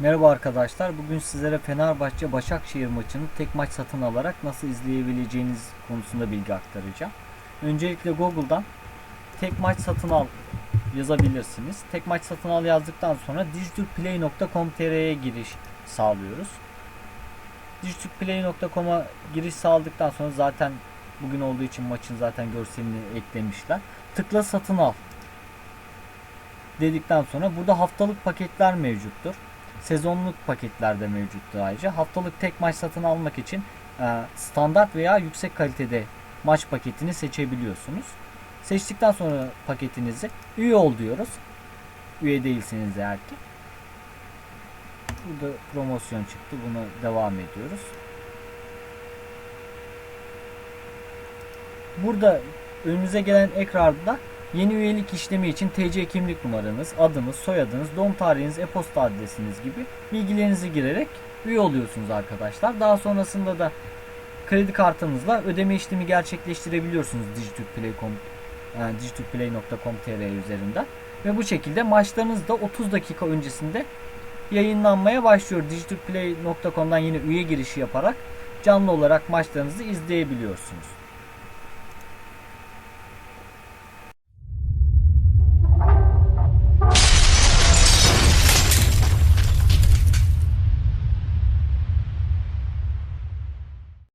Merhaba arkadaşlar. Bugün sizlere Fenerbahçe Başakşehir maçını tek maç satın alarak nasıl izleyebileceğiniz konusunda bilgi aktaracağım. Öncelikle Google'dan tek maç satın al yazabilirsiniz. Tek maç satın al yazdıktan sonra digitalplay.com.tr'ye giriş sağlıyoruz. digitalplay.com'a giriş sağladıktan sonra zaten bugün olduğu için maçın zaten görselini eklemişler. Tıkla satın al dedikten sonra burada haftalık paketler mevcuttur. Sezonluk paketler de mevcuttur ayrıca. Haftalık tek maç satın almak için e, standart veya yüksek kalitede maç paketini seçebiliyorsunuz. Seçtikten sonra paketinizi üye ol diyoruz. Üye değilseniz eğer ki. Burada promosyon çıktı. Buna devam ediyoruz. Burada önünüze gelen ekranda Yeni üyelik işlemi için TC kimlik numaranız, adınız, soyadınız, doğum tarihiniz, e-posta adresiniz gibi bilgilerinizi girerek üye oluyorsunuz arkadaşlar. Daha sonrasında da kredi kartınızla ödeme işlemi gerçekleştirebiliyorsunuz digitürkplay.com yani digitürkplay.com.tr üzerinden. Ve bu şekilde maçlarınız da 30 dakika öncesinde yayınlanmaya başlıyor. digitürkplay.com'dan yine üye girişi yaparak canlı olarak maçlarınızı izleyebiliyorsunuz.